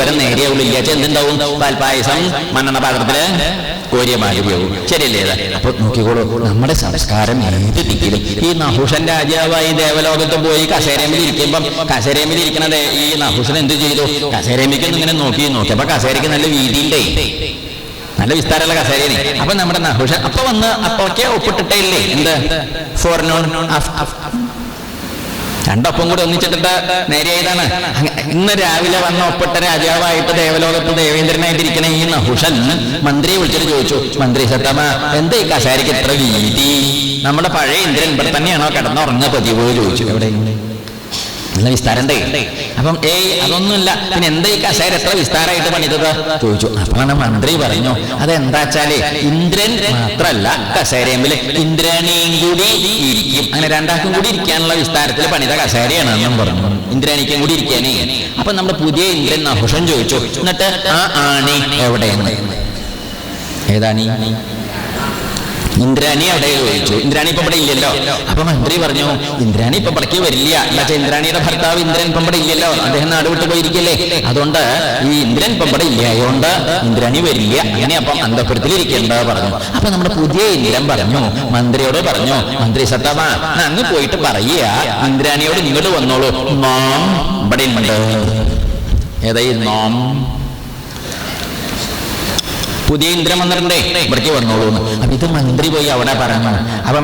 വിവരം നേരെയാവുള്ളൂ ഇല്ലാച്ച എന്തുണ്ടാവും? പാൽപ്പായസം മണ്ണെണ്ണ പാത്രത്തിൽ കോരിയ മാതിരിയാവും ശരിയല്ലേ? അപ്പൊ നോക്കിക്കോളൂ നമ്മുടെ സംസ്കാരം ഏത് ദിക്കിലും ഈ നഹുഷൻ രാജാവായി ദേവലോകത്ത് പോയി കസേരമ്മിൽ ഇരിക്കുമ്പം കസേരമ്മിൽ ഇരിക്കണത് ഈ നഹുഷൻ എന്ത് ചെയ്തു? കസേരമ്മിക്ക് ഇങ്ങനെ നോക്കി നോക്കിയപ്പോ കസേരയ്ക്ക് നല്ല വീതിയുണ്ടേ. നല്ല വിസ്താരമുള്ള കസേരയാണ്. അപ്പൊ നമ്മുടെ നഹുഷൻ അപ്പൊ വന്ന് അപ്പൊക്കെ ഒപ്പിട്ടിട്ടേ ഇല്ലേ? എന്ത്? ഫോർ നോൺ രണ്ടൊപ്പം കൂടെ ഒന്നിച്ചിട്ടിട്ട് നേരെയായതാണ് ഇന്ന് രാവിലെ വന്ന ഒപ്പിട്ട രാജാവായിട്ട് ദേവലോകത്ത് ദേവേന്ദ്രനായിട്ടിരിക്കുന്ന ഈ നഹുഷൻ മന്ത്രിയെ വിളിച്ചിട്ട് ചോദിച്ചു മന്ത്രി സത്തമ്മ എന്തേ ഈ എത്ര ഇത്ര വീതി? നമ്മുടെ പഴയ ഇന്ദ്രൻ ഇവിടെ തന്നെയാണോ കിടന്നുറങ്ങ പതിവ് ചോദിച്ചു. എവിടെ? നല്ല വിസ്താരണ്ടേ? അപ്പം ഏയ് അതൊന്നുമില്ല. പിന്നെ എന്താ ഈ കസേര എത്ര വിസ്താരമായിട്ട് പണിതത്? ചോദിച്ചു. അപ്പോഴാണ് മന്ത്രി പറഞ്ഞു അതെന്താ വെച്ചാൽ ഇന്ദ്രൻ മാത്രല്ല കസേരയമ്പിൽ ഇന്ദ്രനെയും കൂടി ഇരിക്കും. അങ്ങനെ രണ്ടാൾക്കും കൂടി ഇരിക്കാനുള്ള വിസ്താരത്തിൽ പണിത കസേരയാണ് എന്നും പറഞ്ഞു. ഇന്ദ്രാണിക്കും കൂടി ഇരിക്കാനേ. അപ്പൊ നമ്മുടെ പുതിയ ഇന്ദ്രൻ നഹുഷൻ ചോദിച്ചു എന്നിട്ട് ആ ആണി എവിടെയാണ് ഏതാണി? ഇന്ദ്രാണി അവിടെ ചോദിച്ചു. ഇന്ദ്രാണി ഇപ്പൊ ഇവിടെ ഇല്ലല്ലോ? അപ്പൊ മന്ത്രി പറഞ്ഞു ഇന്ദ്രാണി ഇപ്പൊ ഇവിടേക്ക് വരില്ല. എന്താ ഇന്ദ്രാണിയുടെ ഭർത്താവ് ഇന്ദ്രൻ ഇവിടെ ഇല്ലല്ലോ? അദ്ദേഹം നാട് വിട്ടു പോയിരിക്കല്ലേ? അതുകൊണ്ട് ഈ ഇന്ദ്രൻ ഇവിടെ ഇല്ല. അതുകൊണ്ട് ഇന്ദ്രാണി വരില്ല. അങ്ങനെ അപ്പം അന്തപുരത്തിൽ ഇരിക്കേണ്ട പറഞ്ഞു. അപ്പൊ നമ്മുടെ പുതിയ ഇന്ദ്രൻ പറഞ്ഞു മന്ത്രിയോട് പറഞ്ഞു മന്ത്രി സത്താമ അങ്ങ് പോയിട്ട് പറയുക. ഇന്ദ്രാണിയോട് ഇങ്ങോട്ട് വന്നോളൂ. നോം ഇവിടെ ഉണ്ട്. ഏതായി? നോം. പുതിയ ഇന്ദ്രൻ വന്നിട്ടുണ്ടേ ഇവിടേക്ക് വന്നോളൂ അപ്പൊ ഇത് മന്ത്രി പോയി അവിടെ പറഞ്ഞു അപ്പൊ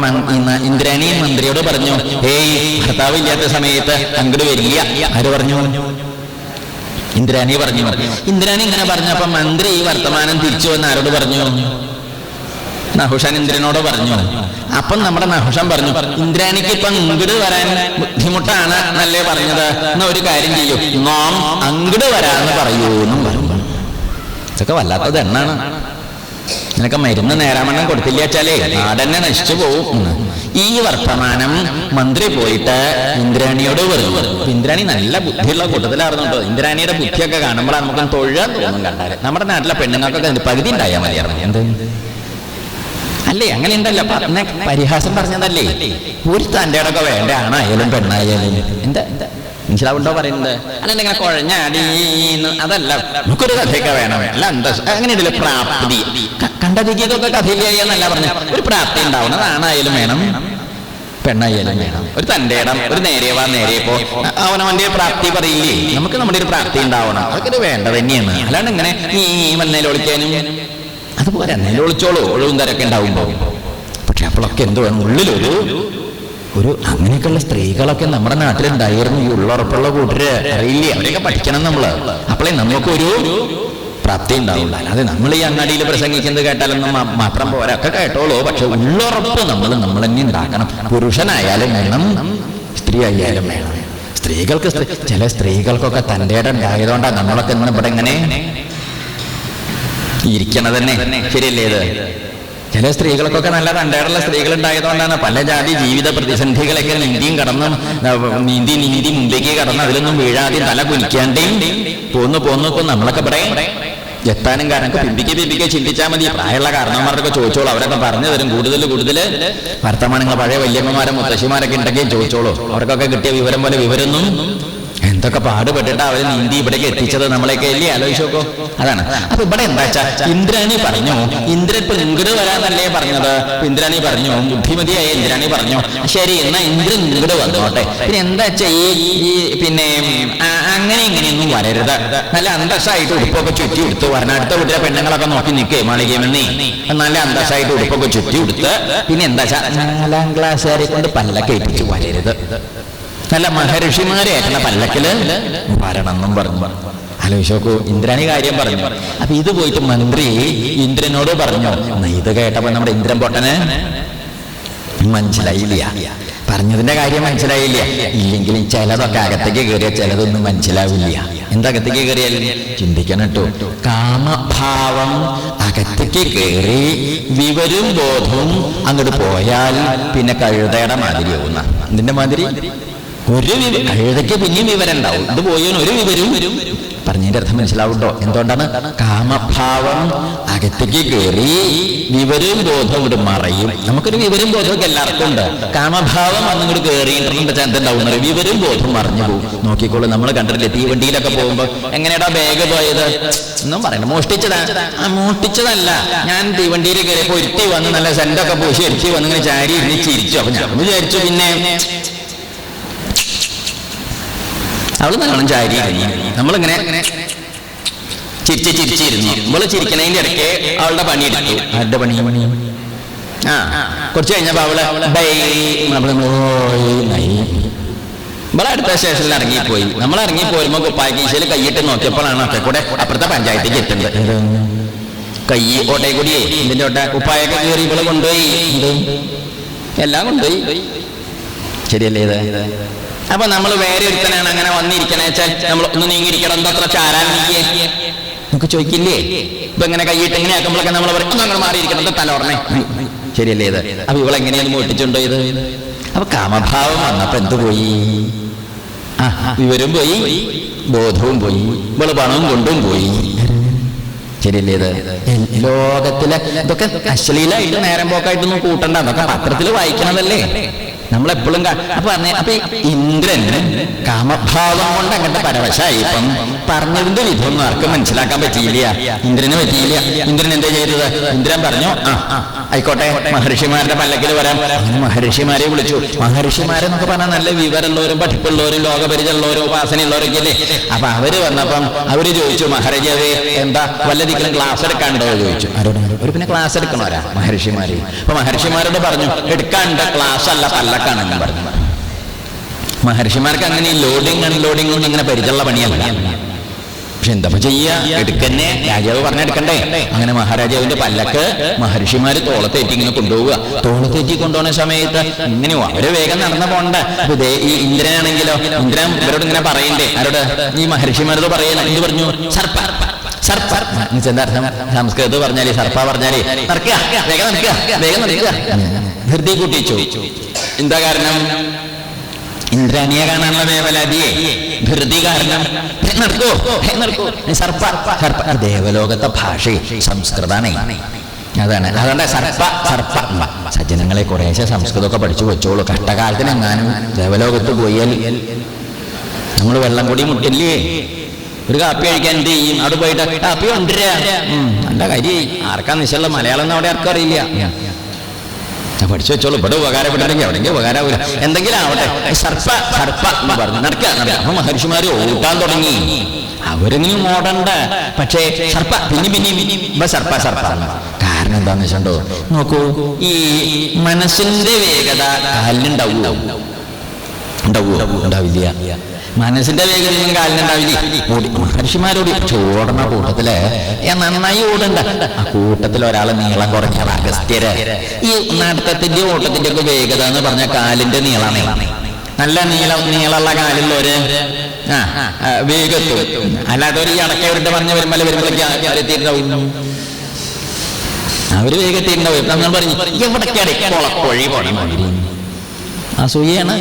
ഇന്ദ്രനെ മന്ത്രിയോട് പറഞ്ഞു ഏയ് ഭർത്താവ് ഇല്ലാത്ത സമയത്ത് അങ്ങോട്ട് വരില്ല. ആര് പറഞ്ഞു? ഇന്ദ്രാണി പറഞ്ഞു. ഇന്ദ്രാണി ഇങ്ങനെ പറഞ്ഞപ്പോ മന്ത്രി ഈ വർത്തമാനം തിരിച്ചു വന്ന് ആരോട് പറഞ്ഞു? നഹുഷൻ ഇന്ദ്രനോട് പറഞ്ഞു. അപ്പം നമ്മുടെ നഹുഷൻ പറഞ്ഞു ഇന്ദ്രാണിക്ക് ഇപ്പൊ അങ്ങട് വരാൻ ബുദ്ധിമുട്ടാണ് എന്നല്ലേ പറഞ്ഞത്? എന്നാ ഒരു കാര്യം ചെയ്യൂ. നാം അങ്ങട് വരാന്ന് പറയൂ എന്നും പറഞ്ഞു. ഇതൊക്കെ വല്ലാത്തത് എണ്ണാണ്. നിനക്ക് മരുന്ന് നേരാമണ്ണം കൊടുത്തില്ല വെച്ചാലേ നാടന്നെ നശിച്ചു പോവും ഈ വർത്തമാനം മന്ത്രി പോയിട്ട് ഇന്ദ്രാണിയോട് പറഞ്ഞു. ഇന്ദ്രാണി നല്ല ബുദ്ധിയുള്ള കൂട്ടത്തിലായിരുന്നു കേട്ടോ. ഇന്ദ്രാണിയുടെ ബുദ്ധിയൊക്കെ കാണുമ്പോഴാണ് നമുക്ക് തൊഴിലാൻ തോന്നും കണ്ടാൽ. നമ്മുടെ നാട്ടിലെ പെണ്ണുങ്ങൾക്കൊക്കെ പകുതി ഉണ്ടായാൽ മതിയായിരുന്നു എന്ത്? അല്ലേ അങ്ങനെ ഉണ്ടല്ലോ. പറഞ്ഞ പരിഹാസം പറഞ്ഞതല്ലേ? ഒരു തന്റെ ഇടൊക്കെ വേണ്ട ആണായാലും പെണ്ണായാലും. എന്താ എന്താ? മനസ്സിലാവുണ്ടോ പറയുന്നത്? അല്ല ഇങ്ങനെ കുഴഞ്ഞാടി അതല്ല നമുക്കൊരു കഥയൊക്കെ വേണം. അല്ല എന്താ പ്രാപ്തി? കണ്ടതിക്കൊക്കെ കഥയിലായി എന്നല്ല പറഞ്ഞ ഒരു പ്രാപ്തി ഉണ്ടാവണം ആണായാലും വേണം പെണ്ണായാലും വേണം. ഒരു തന്റെ ഇടം ഒരു നേരെവാ നേരെയപ്പോ അവനവന്റെ പ്രാപ്തി പറയില്ലേ? നമുക്ക് നമ്മുടെ ഒരു പ്രാപ്തി ഉണ്ടാവണം. അതൊക്കെ വേണ്ട തന്നെയാണ്. അല്ലാണ്ട് ഇങ്ങനെ നീ ഈ മന്നേലൊളിക്കാനും അതുപോലെ എന്നേലും ഒളിച്ചോളൂ ഒഴിവും തരൊക്കെ ഉണ്ടാവുമ്പോ. പക്ഷെ അപ്പോഴൊക്കെ എന്ത് വേണം? ഉള്ളിലൊരു ഒരു അങ്ങനെയൊക്കെയുള്ള സ്ത്രീകളൊക്കെ നമ്മുടെ നാട്ടിലുണ്ടായിരുന്നു. ഈ ഉള്ളുറപ്പുള്ള കൂട്ടര് അറിയില്ലേ? അവരെയൊക്കെ പഠിക്കണം നമ്മൾ. അപ്പോഴേ നമുക്കൊരു പ്രാപ്തി ഉണ്ടാവില്ല അല്ലാതെ നമ്മൾ ഈ അങ്ങാടിയിൽ പ്രസംഗിക്കുന്നത് കേട്ടാലൊന്നും മാത്രം പോരാ. ഒക്കെ കേട്ടോളൂ. പക്ഷെ ഉള്ളുറപ്പ് നമ്മൾ നമ്മൾ തന്നെ ഉണ്ടാക്കണം. പുരുഷനായാലും വേണം സ്ത്രീ ആയാലും വേണം. സ്ത്രീകൾക്ക് ചില സ്ത്രീകൾക്കൊക്കെ തന്റെ ഇടം ഉണ്ടായതുകൊണ്ടാണ് നമ്മളൊക്കെ ഇന്ന് ഇവിടെ ഇങ്ങനെ ഇരിക്കണത് തന്നെ ശരിയല്ലേ ഇത്? ചില സ്ത്രീകൾക്കൊക്കെ നല്ല തണ്ടേടുള്ള സ്ത്രീകൾ ഉണ്ടായതുകൊണ്ടാണ് പല ജാതി ജീവിത പ്രതിസന്ധികളൊക്കെ നീന്തിയും കടന്നും നീന്തി നീന്തി മുമ്പേക്ക് കടന്ന് അതിലൊന്നും വീഴാതെ തല കുലിക്കാണ്ടേയും പോന്നു പോന്നു ഇപ്പൊ നമ്മളൊക്കെ ഇവിടെ എത്താനും കാരണം പിമ്പിക്ക് പിമ്പിക്ക് ചിന്തിച്ചാൽ മതി. പ്രായമുള്ള കാരണവന്മാരൊക്കെ ചോദിച്ചോളൂ. അവരൊക്കെ പറഞ്ഞു തരും. കൂടുതൽ കൂടുതൽ വർത്തമാനങ്ങൾ പഴയ വല്യമ്മമാരും മുത്തശ്ശിമാരൊക്കെ ഉണ്ടെങ്കിൽ ചോദിച്ചോളൂ. അവർക്കൊക്കെ കിട്ടിയ വിവരം പോലെ വിവരമൊന്നും എന്തൊക്കെ പാടുപെട്ടിട്ട് അവർ നീന്തി ഇവിടേക്ക് എത്തിച്ചത് നമ്മളെയൊക്കെ അല്ലേ? ആലോചിച്ചോക്കോ അതാണ്. അപ്പൊ ഇവിടെ എന്താ വെച്ചാ ഇന്ദ്രാണി പറഞ്ഞു ഇന്ദ്രൻ ഇപ്പൊ ഇങ്ങട് വരാന്നല്ലേ പറഞ്ഞത്? ഇന്ദ്രാണി പറഞ്ഞു ബുദ്ധിമതിയായ ഇന്ദ്രാണി പറഞ്ഞു. ശരി എന്നാ ഇന്ദ്രൻ ഇങ്ങട് വന്നോട്ടെ. പിന്നെ എന്താ വെച്ചാ ഈ പിന്നെ അങ്ങനെ ഇങ്ങനെയൊന്നും വരരുത്. നല്ല അന്തസ്സായിട്ട് ഉടുപ്പൊക്കെ ചുറ്റി എടുത്ത് വരണം. അടുത്ത വീട്ടിലെ പെണ്ണുങ്ങളൊക്കെ നോക്കി നിൽക്കേ മാളികമെന്നേ നല്ല അന്തസ്സായിട്ട് ഉടുപ്പൊക്കെ ചുറ്റി എടുത്ത് പിന്നെ എന്താ വെച്ചാൽ നാലാം ക്ലാസ്സുകാരെ കൊണ്ട് പല്ലൊക്കെ ഏൽപ്പിച്ച് വരരുത്. നല്ല മഹർഷിമാരെ ആയിട്ടുള്ള പല്ലക്കിൽ വരണം എന്നും പറഞ്ഞു. ആലോചിച്ചോക്കൂ നോക്കൂ ഇന്ദ്രാണി കാര്യം പറഞ്ഞു. അപ്പൊ ഇത് പോയിട്ട് മന്ത്രി ഇന്ദ്രനോട് പറഞ്ഞു ഇത് കേട്ടപ്പോ നമ്മുടെ ഇന്ദ്രൻ പൊട്ടന്? മനസ്സിലായില്ല. പറഞ്ഞതിന്റെ കാര്യം മനസ്സിലായില്ല. ഇല്ലെങ്കിലും ചിലതൊക്കെ അകത്തേക്ക് കയറിയ ചിലതൊന്നും മനസ്സിലാവില്ല. എന്താ അകത്തേക്ക് കയറിയാൽ? ചിന്തിക്കണം കേട്ടോ. കാമഭാവം അകത്തേക്ക് കയറി വിവരും ബോധവും അങ്ങോട്ട് പോയാൽ പിന്നെ കഴുതയുടെ മാതിരിയാവുന്ന. ഇതിന്റെ മാതിരി? ഒരു കഴുതയ്ക്ക് പിന്നെയും വിവരം. ഉണ്ടാവും ഇത് പോയവന് ഒരു വിവരവും വരും. പറഞ്ഞതിന്റെ അർത്ഥം മനസ്സിലാവുണ്ടോ എന്തുകൊണ്ടാണ്? കാമഭാവം അകത്തേക്ക് കയറി വിവരവും ബോധവും ഇവിടെ മറയും. നമുക്കൊരു വിവരം ബോധമൊക്കെ എല്ലാവർക്കും ഉണ്ട്. കാമഭാവം അന്നിങ്ങോട്ട് കയറി എന്തുണ്ടാവും വിവരവും ബോധവും മറഞ്ഞു പോകും. നോക്കിക്കോളൂ നമ്മൾ കണ്ടിട്ടില്ലേ തീവണ്ടിയിലൊക്കെ പോകുമ്പോ എങ്ങനെയാടാ ബാഗ് പോയത്? ഒന്നും പറയണ്ട. മോഷ്ടിച്ചതാ. ആ മോഷ്ടിച്ചതല്ല. ഞാൻ തീവണ്ടിയിൽ കയറിയപ്പോ ഒരുത്തി വന്ന് നല്ല സെന്റൊക്കെ പൂശി എരിച്ചു വന്ന് ഇങ്ങനെ ചാരി ഇരുന്ന് ചിരിച്ചു. അപ്പൊ ഞാൻ വിചാരിച്ചു പിന്നെ അവൾ നല്ലോണം ചാരി നമ്മളിങ്ങനെ ചിരിച്ച് ചിരിച്ചിരുന്നു ഇവൾ ചിരിക്കണതിന്റെ ഇടയ്ക്ക് അവളുടെ പണി എടുത്തു. ആരുടെ പണി? പണി ആ കുറച്ച് കഴിഞ്ഞപ്പോ അവൾ. ഇവളെ അടുത്ത സ്റ്റേഷനിൽ ഇറങ്ങിപ്പോയി. നമ്മൾ ഇറങ്ങി പോരുമ്പോ കുപ്പായക്കീശയിൽ കൈയിട്ട് നോക്കിയപ്പോഴാണ് ഒക്കെ കൂടെ അപ്പുറത്തെ പഞ്ചായത്തേക്ക് എത്തുന്നത്. കൈ ഓട്ടയെ കൂടിയേ ഇതിന്റെ ഓട്ട കുപ്പായൊക്കെ കയറി ഇവൾ കൊണ്ടുപോയി. എല്ലാം കൊണ്ടുപോയി. ശരിയല്ലേ ഇത്? അപ്പൊ നമ്മൾ വേറെ ഒരുത്തനാണ് അങ്ങനെ വന്നിരിക്കണേ നമ്മൾ ഒന്ന് നീങ്ങിയിരിക്കണം. എന്താ അത്ര ചാരാൻ നമുക്ക് ചോദിക്കില്ലേ? ഇപ്പൊ ഇങ്ങനെ കൈയിട്ട് ഇങ്ങനെ ആക്കുമ്പോഴൊക്കെ നമ്മൾ പറയും അങ്ങനെ മാറിയിരിക്കണം. എന്താ തല ഉടനെ ശരിയല്ലേ ഇത്? അപ്പൊ ഇവളെങ്ങനെയാണ് മോട്ടിച്ചുണ്ടോ ഇത് അപ്പൊ കാമഭാവം വന്നപ്പോ എന്ത് പോയി? ആ പോയി ബോധവും പോയി ഇവൾ പണവും കൊണ്ടും പോയി. ശരിയല്ലേ ഇത്? ലോകത്തിലെ ഇതൊക്കെ അശ്ലീലായിട്ട് നേരം പോക്കായിട്ടൊന്നും കൂട്ടണ്ട. അതൊക്കെ പത്രത്തിൽ വായിക്കണതല്ലേ? നമ്മളെപ്പോഴും പറഞ്ഞ അപ്പൊ ഇന്ദ്രൻ കാമഭാവം കൊണ്ട് അങ്ങനത്തെ പരവശായി ഇപ്പം പറഞ്ഞതിന്റെ വിധമൊന്നും ആർക്കും മനസ്സിലാക്കാൻ പറ്റിയില്ല. ഇന്ദ്രന് പറ്റിയില്ല. ഇന്ദ്രൻ എന്താ ചെയ്തത്? ഇന്ദ്രൻ പറഞ്ഞു ആ, ആയിക്കോട്ടെ. മഹർഷിമാരുടെ പല്ലക്കിൽ വരാം. അങ്ങനെ മഹർഷിമാരെ വിളിച്ചു. മഹർഷിമാരെ നമുക്ക് പറഞ്ഞാൽ നല്ല വിവരമുള്ളവരും പഠിപ്പുള്ളവരും ലോകപരിചയമുള്ളവരും ഉപാസനയുള്ളവരൊക്കെ അല്ലേ അപ്പൊ അവർ വന്നപ്പം അവർ ചോദിച്ചു മഹാരാജാവേ എന്താ? വല്ലതിക്കലും ക്ലാസ് എടുക്കാണ്ടോ ചോദിച്ചു. അവർ ഒരു പിന്നെ ക്ലാസ് എടുക്കണോരാ മഹർഷിമാര്. അപ്പൊ മഹർഷിമാരോട് പറഞ്ഞു എടുക്കാണ്ട ക്ലാസ് അല്ല പല്ലക്കാണെന്ന് പറഞ്ഞു. മഹർഷിമാർക്ക് അങ്ങനെ ഈ ലോഡിങ് അൺലോഡിങ് ഒന്നും ഇങ്ങനെ പരിചയമുള്ള പണിയല്ല. പക്ഷെ എന്താ ചെയ്യാ? എടുക്കന്നെ. രാജാവ് പറഞ്ഞെടുക്കണ്ടേ. അങ്ങനെ മഹാരാജാവിന്റെ പല്ലക്ക് മഹർഷിമാര് തോളത്തേറ്റി ഇങ്ങനെ കൊണ്ടുപോവുക. തോളത്തേറ്റി കൊണ്ടുപോകുന്ന സമയത്ത് ഇങ്ങനെ അവർ വേഗം നടന്നു പോണ്ട. ഈ ഇന്ദ്രനാണെങ്കിലോ ഇന്ദ്രൻ ഇവരോട് ഇങ്ങനെ പറയണ്ടേ. ആരോട്? ഈ മഹർഷിമാരോട് പറയുന്ന എന്ത് പറഞ്ഞു? സർപ്പ. സർപ്പ. എന്താ സംസ്കൃതത്തിൽ പറഞ്ഞാൽ സർപ്പ പറഞ്ഞാലേ നടക്കുക. വേഗം നടക്കുക. വേഗം നടക്കുക. ധൃതി കൂട്ടി ചോദിച്ചു എന്താ കാരണം? ഇന്ദ്രാണിയെ കാണാനുള്ള വേവലാതിയെ ധൃതി കാരണം. "ഹേ, നടക്കൂ ഹേ, നടക്കൂ സർപ്പ സർപ്പ. ദേവലോകത്തെ ഭാഷ സംസ്കൃതാണ് അതാണ്. അതുകൊണ്ട് സർപ്പ സർപ്പ. സജ്ജനങ്ങളെ കുറേശ്ശെ സംസ്കൃതമൊക്കെ പഠിച്ചു വെച്ചോളൂ. കഷ്ടകാലത്തിന് എങ്ങാനും ദേവലോകത്ത് പോയാൽ നമ്മൾ വെള്ളം കൂടി മുട്ടില്ലേ? ഒരു കാപ്പി കഴിക്കാൻ എന്ത് ചെയ്യും? അവിടെ പോയിട്ട് കാപ്പി കൊണ്ടുവരാ. നല്ല കാര്യം. ആർക്കാ നിശ്ചയുള്ള മലയാളം അവിടെ ആർക്കും അറിയില്ല. ഞാൻ പഠിച്ചു വെച്ചോളൂ. ഇവിടെ ഉപകാരപ്പെട്ടില്ലെങ്കിൽ എവിടെയെങ്കിലും ഉപകാരമില്ല എന്തെങ്കിലും ആവട്ടെ സർപ്പ സർപ്പ എന്ന് പറഞ്ഞു നടക്കുക നടക്കുക. അപ്പൊ മഹർഷിമാര് ഓട്ടാൻ തുടങ്ങി. അവരെങ്കിലും ഓടണ്ട. പക്ഷേ സർപ്പ പിന്നെ പിന്നെ ഇപ്പൊ സർപ്പ സർപ്പ. കാരണം എന്താന്ന് വെച്ചിട്ടുണ്ടോ? നോക്കൂ ഈ മനസ്സിന്റെ വേഗത കാലിനുണ്ടാവൂ ഉണ്ടാവൂ ഉണ്ടാവില്ല. മനസ്സിന്റെ വേഗതയും കാലിനുണ്ടാവില്ല ഓടി. മഹർഷിമാരോട് ചോടണ കൂട്ടത്തിൽ നന്നായി ഓടണ്ട. ആ കൂട്ടത്തിൽ ഒരാളെ നീളം കുറഞ്ഞ അഗസ്ത്യര്. ഈ നടത്തത്തിന്റെ ഓട്ടത്തിന്റെ ഒക്കെ വേഗത എന്ന് പറഞ്ഞ കാലിന്റെ നീളാണ്. നല്ല നീളം നീളമുള്ള കാലിൽ ഒരു ആ, അല്ലാതെ ഒരു അടക്കവരുടെ പറഞ്ഞ വരുമ്പോൾ വരുമ്പോഴേക്ക് അവർ വേഗത്തിണ്ടാവും പറഞ്ഞു എവിടേക്കാണ് ആ പോണം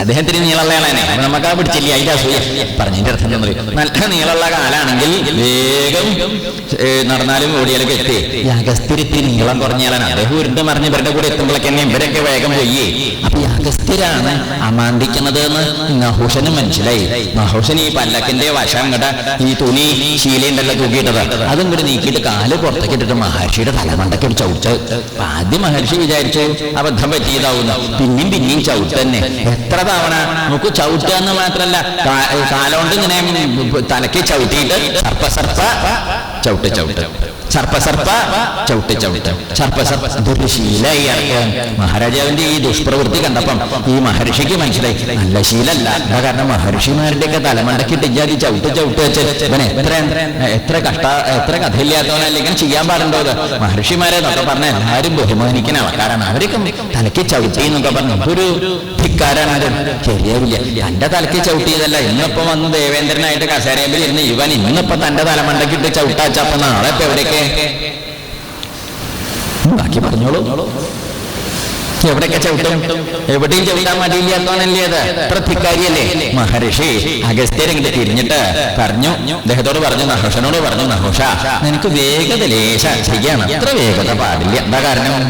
അദ്ദേഹത്തിന് നീളമുള്ള ആളാണ്. അപ്പൊ നമുക്ക് ആ പിടിച്ചില്ല? അതിന്റെ അസൂയ. പറഞ്ഞതിന്റെ അർത്ഥം നല്ല നീളമുള്ള കാലാണെങ്കിൽ വേഗം നടന്നാലും ഓടിയാലൊക്കെ എത്തി. ഈ അഗസ്ത്യരത്തി നീളം കുറഞ്ഞാലാണ് അദ്ദേഹം ഉരുണ്ട് മറിഞ്ഞ് ഇവരുടെ കൂടെ എത്തുമ്പോഴൊക്കെ തന്നെ ഇവരൊക്കെ വേഗം പോയി. അപ്പൊ യാഗസ്ഥിരാണ് അമാന്തിക്കുന്നത് എന്ന് നഹുഷന് മനസ്സിലായി. നഹുഷൻ ഈ പല്ലക്കിന്റെ വശം കട ഈ തുണി ശീലയുണ്ടല്ലോ തൂക്കിയിട്ടത്. അതും കൂടി നീക്കിയിട്ട് കാൽ പുറത്തേക്ക് ഇട്ടിട്ട് മഹർഷിയുടെ തലമണ്ടൊക്കെ ഒരു ആദ്യം മഹർഷി വിചാരിച്ചു അബദ്ധം പറ്റിയതാവുന്നു. പിന്നെയും പിന്നെയും ചവിട്ട് തന്നെ. എത്ര തവണ നമുക്ക് ചവിട്ടുക എന്ന് മാത്രല്ല കാലോണ്ട് ഇങ്ങനെ തലക്ക് ചവിട്ടിയിട്ട് സർപ്പ സർപ്പ ചവിട്ട് ചവിട്ട്. സർപ്പ സർപ്പ ചവിട്ട് ചവിട്ട്. സർപ്പ സർപ്പ ഇതൊരു ശീലായി ഇറക്കാൻ മഹാരാജാവിന്റെ ഈ ദുഷ്പ്രവൃത്തി കണ്ടപ്പം ഈ മഹർഷിക്ക് മനസ്സിലായി. നല്ല ശീലല്ല. കാരണം? മഹർഷിമാരുടെ ഒക്കെ തലമണ്ടക്കിട്ട് ഇജ്ജാതി ചവിട്ട് ചവിട്ട് വെച്ച് എത്ര എത്ര കഷ്ട എത്ര കഥയില്ലാത്തവനല്ലെങ്കിൽ ചെയ്യാൻ പാടുണ്ടോ മഹർഷിമാരെ എന്നൊക്കെ പറഞ്ഞ എല്ലാവരും ബഹുമാനിക്കുന്ന കാരണം അവരൊക്കെ തലയ്ക്ക് ചവിട്ടി എന്നൊക്കെ പറഞ്ഞു. ഒരു ധിക്കാരാണ് അത് ശരിയാവില്ല. തന്റെ തലയ്ക്ക് ചവിട്ടിയതല്ല. ഇന്നിപ്പോ വന്ന് ദേവേന്ദ്രനായിട്ട് കസേരയിൽ ഇരുന്ന് ഇവൻ ഇന്നിപ്പോ തന്റെ തലമണ്ടക്കിട്ട് ചവിട്ടാച്ചപ്പോ നാളെ ഇപ്പൊ എവിടെയൊക്കെ ബാക്കി പറഞ്ഞോളൂ. എവിടെയൊക്കെ ചവിട്ടും? എവിടെയും ചവിട്ടാൻ മടിയില്ലാത്തവനല്ലേ അത്? അത്ര മഹർഷി അഗസ്ത്യരെങ്കിലും തിരിഞ്ഞിട്ട് പറഞ്ഞു. അദ്ദേഹത്തോട് പറഞ്ഞു നഹോഷനോട് പറഞ്ഞു നഹോഷ നിനക്ക് വേഗത ലേശ ചെയ്യണം അത്ര വേഗത പാടില്ല. എന്താ കാരണം?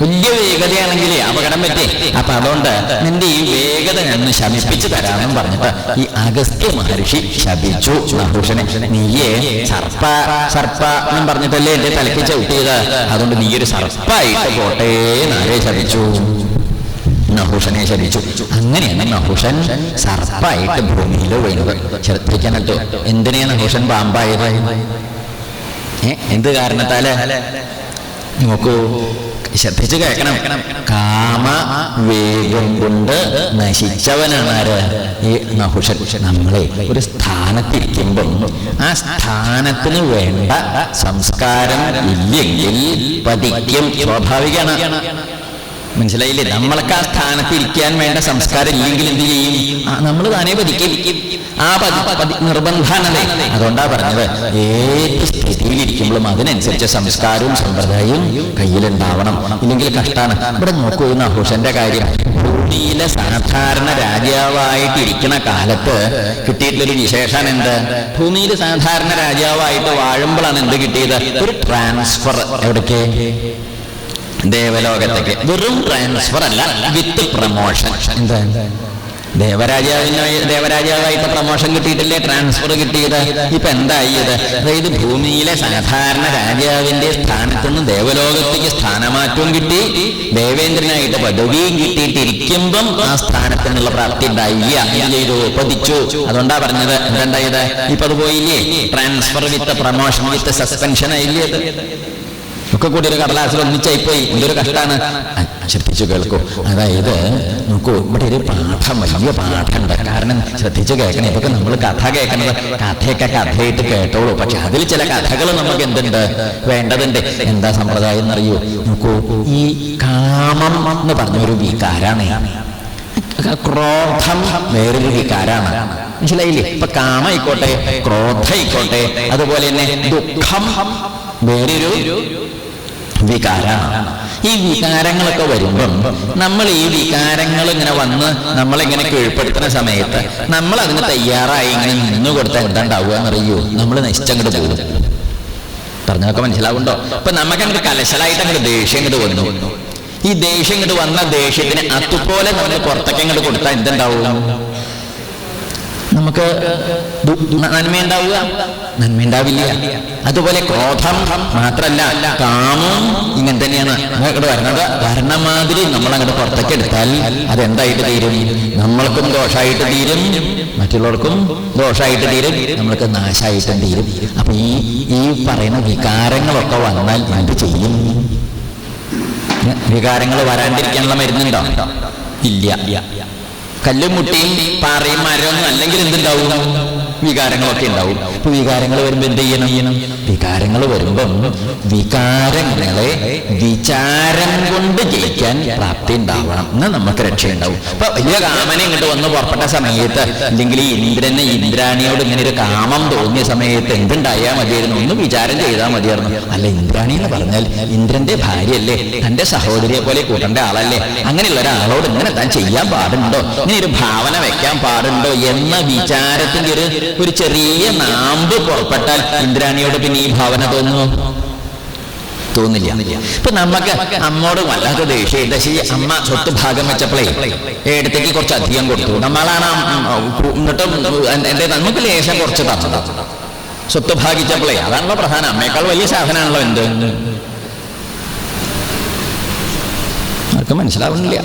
വലിയ വേഗതയാണെങ്കിൽ അപകടം പറ്റി. അപ്പൊ അതുകൊണ്ട് നിന്റെ ഈ വേഗത ഞാൻ ശമിപ്പിച്ചു തരാമെന്നും പറഞ്ഞിട്ട് ഈ അഗസ്ത്യ മഹർഷി ശപിച്ചു. നഹൂഷനെ നീയെ സർപ്പ സർപ്പ എന്നും പറഞ്ഞിട്ടല്ലേ എന്റെ തലയ്ക്ക് ചവിട്ടിയത്? അതുകൊണ്ട് നീ ഒരു സർപ്പായിട്ട് പോട്ടെ നാരെ ശപിച്ചു? നഹൂഷനെ ശരിച്ചു അങ്ങനെയാണ് നഹൂഷൻ സർപ്പായിട്ട് ഭൂമിയിൽ വീണത്. ശ്രദ്ധിക്കാൻ കേട്ടോ. എന്തിനാ നഹൂഷൻ പാമ്പായത്? എന്ത് കാരണത്താൽ? നോക്കൂ. ശ്രദ്ധിച്ചു കേൾക്കണം. കാമ വേഗം കൊണ്ട് നശിച്ചവനാണ് ആര് ഈ നഹുഷൻ. നമ്മളെ ഒരു സ്ഥാനത്തിരിക്കുമ്പോൾ ആ സ്ഥാനത്തിന് വേണ്ട സംസ്കാരം ഇല്ലെങ്കിൽ പതിക്കും സ്വാഭാവികമാണ്. മനസ്സിലായില്ലേ? നമ്മൾക്ക് ആ സ്ഥാനത്ത് ഇരിക്കാൻ വേണ്ട സംസ്കാരം ഇല്ലെങ്കിൽ എന്ത് ചെയ്യും? നമ്മൾ താനേ പതിക്കും. ആ നിർബന്ധാണല്ലേ അതുകൊണ്ടാ പറഞ്ഞത്. ഏത് സ്ഥിതിയിലിരിക്കുമ്പോഴും അതിനനുസരിച്ച് സംസ്കാരവും സമ്പ്രദായവും കയ്യിലുണ്ടാവണം. ഇല്ലെങ്കിൽ കഷ്ടാണ്. ഇവിടെ നോക്കൂ ഹുഷന്റെ കാര്യം. ഭൂമിയിലെ സാധാരണ രാജാവായിട്ടിരിക്കുന്ന കാലത്ത് കിട്ടിയിട്ടുള്ളൊരു വിശേഷം എന്ത്? ഭൂമിയിൽ സാധാരണ രാജാവായിട്ട് വാഴുമ്പോഴാണ് എന്ത് കിട്ടിയത്? ഒരു ട്രാൻസ്ഫർ എവിടേക്ക്? ദേവലോകത്തേക്ക്. വെറും ട്രാൻസ്ഫർ അല്ല വിത്ത് പ്രമോഷൻ എന്താ? ദേവരാജാവിന് ദേവരാജാവായിട്ട് പ്രമോഷൻ കിട്ടിയിട്ടില്ലേ? ട്രാൻസ്ഫർ കിട്ടിയത്. ഇപ്പൊ എന്തായി ഇത്? അതായത് ഭൂമിയിലെ സാധാരണ രാജാവിന്റെ സ്ഥാനത്തുനിന്ന് ദേവലോകത്തേക്ക് സ്ഥാനമാറ്റവും കിട്ടി. ദേവേന്ദ്രനായിട്ട് പദവിയും കിട്ടിയിട്ടിരിക്കുമ്പം ആ സ്ഥാനത്തിനുള്ള പ്രാപ്തി ഉണ്ടായില്ല എന്ത് ചെയ്തു. പതിച്ചു അതുകൊണ്ടാ പറഞ്ഞത്. എന്തുണ്ടായത് ഇപ്പൊ അത് പോയില്ലേ? Transfer with promotion with suspension ആയില്ലേ ഒക്കെ കൂടി ഒരു കടലാസിൽ ഒന്നിച്ചായി പോയി. എന്തൊരു കഷ്ടാണ്. ശ്രദ്ധിച്ചു കേൾക്കൂ. അതായത് നോക്കൂ ഇവിടെ ഒരു പാഠം വലിയ പാഠമുണ്ട്. കാരണം ശ്രദ്ധിച്ചു കേൾക്കണം ഇതൊക്കെ നമ്മൾ കഥ കേൾക്കണത്. കഥയൊക്കെ കഥയായിട്ട് കേട്ടോളൂ. പക്ഷെ അതിൽ ചില കഥകൾ നമുക്ക് എന്തുണ്ട്? വേണ്ടതുണ്ട്. എന്താ സമ്പ്രദായം എന്നറിയൂ. നോക്കൂ ഈ കാമം എന്ന് പറഞ്ഞ ഒരു വികാരാണ്. ക്രോധം വേറൊരു വികാരാണ്. മനസ്സിലായില്ലേ? ഇപ്പൊ കാമായിക്കോട്ടെ ക്രോധായിക്കോട്ടെ അതുപോലെ തന്നെ ദുഃഖം വേറൊരു വികാരമാണ് ഈ വികാരങ്ങളൊക്കെ വരുമ്പം നമ്മൾ ഈ വികാരങ്ങൾ ഇങ്ങനെ വന്ന് നമ്മളിങ്ങനെ കീഴ്പ്പെടുത്തുന്ന സമയത്ത് നമ്മൾ അതിന് തയ്യാറായി ഇങ്ങനെ നിന്നു കൊടുത്താൽ എന്താ ഉണ്ടാവുക എന്നറിയോ? നമ്മൾ നശിച്ചങ്ങോട്ട് പോകും. പറഞ്ഞതൊക്കെ മനസ്സിലാവുണ്ടോ? അപ്പൊ നമുക്ക് അങ്ങോട്ട് കലശലായിട്ട് അങ്ങോട്ട് ദേഷ്യം ഇങ്ങോട്ട് വന്നു. ഈ ദേഷ്യം ഇങ്ങോട്ട് വന്ന ദേഷ്യത്തിന് അതുപോലെ നമ്മൾ പുറത്തേക്ക് കൊടുത്താൽ എന്തുണ്ടാവും? നമുക്ക് നന്മയുണ്ടാവുക നന്മ ഉണ്ടാവുക നന്മ ഉണ്ടാവില്ല അതുപോലെ ക്രോധം മാത്രല്ല കാമം ഇങ്ങനെ തന്നെയാണ് അങ്ങോട്ട് വരുന്നത്. വരണമാതിരി നമ്മൾ അങ്ങോട്ട് പുറത്തേക്ക് എടുത്താൽ അതെന്തായിട്ട് തീരും? നമ്മൾക്കും ദോഷമായിട്ട് തീരും മറ്റുള്ളവർക്കും ദോഷമായിട്ട് തീരും നമ്മൾക്ക് നാശമായിട്ടും തീരും. അപ്പൊ ഈ ഈ പറയുന്ന വികാരങ്ങളൊക്കെ വന്നാൽ എന്ത് ചെയ്യും? വികാരങ്ങൾ വരാണ്ടിരിക്കാനുള്ള മരുന്നുണ്ടോ? ഇല്ല. കല്ലും മുട്ടിയും പാറയും മരവും അല്ലെങ്കിൽ എന്തുണ്ടാവും? വികാരങ്ങളൊക്കെ ഉണ്ടാവും. ഇപ്പൊ വികാരങ്ങൾ വരുമ്പോ എന്ത് ചെയ്യണം? വികാരങ്ങൾ വരുമ്പം വികാരങ്ങളെ വിചാരം കൊണ്ട് ജയിക്കാൻ പ്രാപ്തി ഉണ്ടാവണം. എന്നാൽ നമുക്ക് രക്ഷയുണ്ടാവും. അപ്പൊ വലിയ കാമന ഇങ്ങോട്ട് വന്ന് പുറപ്പെട്ട സമയത്ത് അല്ലെങ്കിൽ ഈ ഇന്ദ്രനെ ഇന്ദ്രാണിയോട് ഇങ്ങനെ ഒരു കാമം തോന്നിയ സമയത്ത് എന്തുണ്ടായാൽ മതിയായിരുന്നു? ഒന്ന് വിചാരം ചെയ്താൽ മതിയായിരുന്നു. അല്ല ഇന്ദ്രാണി എന്ന് പറഞ്ഞാൽ ഇന്ദ്രന്റെ ഭാര്യയല്ലേ? തന്റെ സഹോദരിയെ പോലെ കൂട്ടേണ്ട ആളല്ലേ? അങ്ങനെയുള്ള ഒരാളോട് ഇങ്ങനെ താൻ ചെയ്യാൻ പാടുണ്ടോ? ഇങ്ങനെ ഒരു ഭാവന വെക്കാൻ പാടുണ്ടോ? എന്ന വിചാരത്തിന്റെ ഒരു ഒരു ചെറിയ നാമ്പ് പുറപ്പെട്ടാൽ ഇന്ദ്രാണിയോട് പിന്നെ ഈ ഭാവന തോന്നുമോ? തോന്നില്ല. ഇപ്പൊ നമുക്ക് അമ്മോട് വല്ലാത്ത ദേഷ്യം. ഈ അമ്മ സ്വത്ത് ഭാഗം വെച്ചപ്പോഴേ എടുത്തേക്ക് കുറച്ച് അധികം കൊടുത്തു. നമ്മളാണ് എന്നിട്ടും എന്റെ നമുക്ക് ലേശം കുറച്ച് തന്നത് സ്വത്ത് ഭാഗിച്ചപ്പോഴേ അതാണല്ലോ പ്രധാനം. അമ്മയേക്കാൾ വലിയ സാധനമാണല്ലോ എന്ത്? ആർക്കും മനസ്സിലാവുന്നില്ല.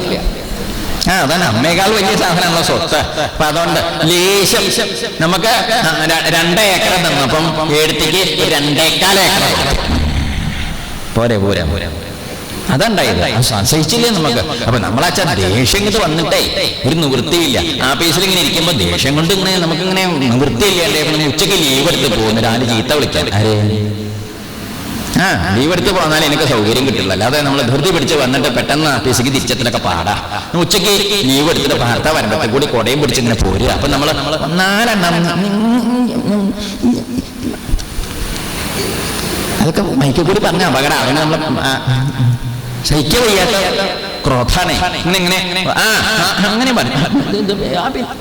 ആ അതാണ്. അമ്മയേക്കാൾ വലിയ സാധനമാണല്ലോ സ്വത്ത്. അപ്പൊ അതുകൊണ്ട് ലേശം നമുക്ക് രണ്ട് ഏക്കർ തന്നപ്പം എടുത്തേക്ക് രണ്ടേക്കാൽ ഏക്കർ. പോരെ പോരെ പോരാ. അതുണ്ടായത്. സംശയിച്ചില്ലേ നമുക്ക്? അപ്പൊ നമ്മളച്ഛൻ ദേഷ്യം കൊണ്ട് വന്നിട്ടേ ഒരു നിവൃത്തിയില്ല. ആഫീസിൽ ഇങ്ങനെ ഇരിക്കുമ്പോ ദേഷ്യം കൊണ്ട് ഇങ്ങനെ നമുക്കിങ്ങനെ നമ്മൾ ഉച്ചയ്ക്ക് ലീവ് എടുത്ത് പോകുന്നു. രാവിലെ ചീത്ത വിളിക്കാൻ. ആരേ? ആ. ലീവ് എടുത്ത് പോന്നാൽ എനിക്ക് സൗകര്യം കിട്ടില്ല അല്ലാതെ നമ്മൾ ധൃതി പിടിച്ച് വന്നിട്ട് പെട്ടെന്ന് ഓഫീസിലേക്ക് തിരിച്ചെത്തിലൊക്കെ പാടാ. ഉച്ചയ്ക്ക് ലീവ് എടുത്തിട്ട് ഭർത്താവ് വരുമ്പോഴത്തെ കൂടി കൊടയും പിടിച്ച് ഇങ്ങനെ പോരുക അപ്പൊ നമ്മൾ അതൊക്കെ മൈക്കിൽ കൂടി പറഞ്ഞ അപകടം. അങ്ങനെ നമ്മൾ സഹിക്കാൻ വയ്യാത്ത ക്രോധാണ്. ഇങ്ങനെ അങ്ങനെ പറഞ്ഞു ഇത് ഇത് ആ, പിന്നെ,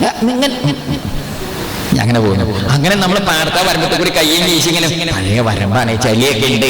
ആ, ഇങ്ങനെ അങ്ങനെ പോകുന്നു. അങ്ങനെ നമ്മൾ പാടത്ത വരമ്പത്തെ കൂടി കയ്യും വീശിങ്ങനെ പഴയ വരമ്പാണ്. ചലിയൊക്കെ ഉണ്ട്.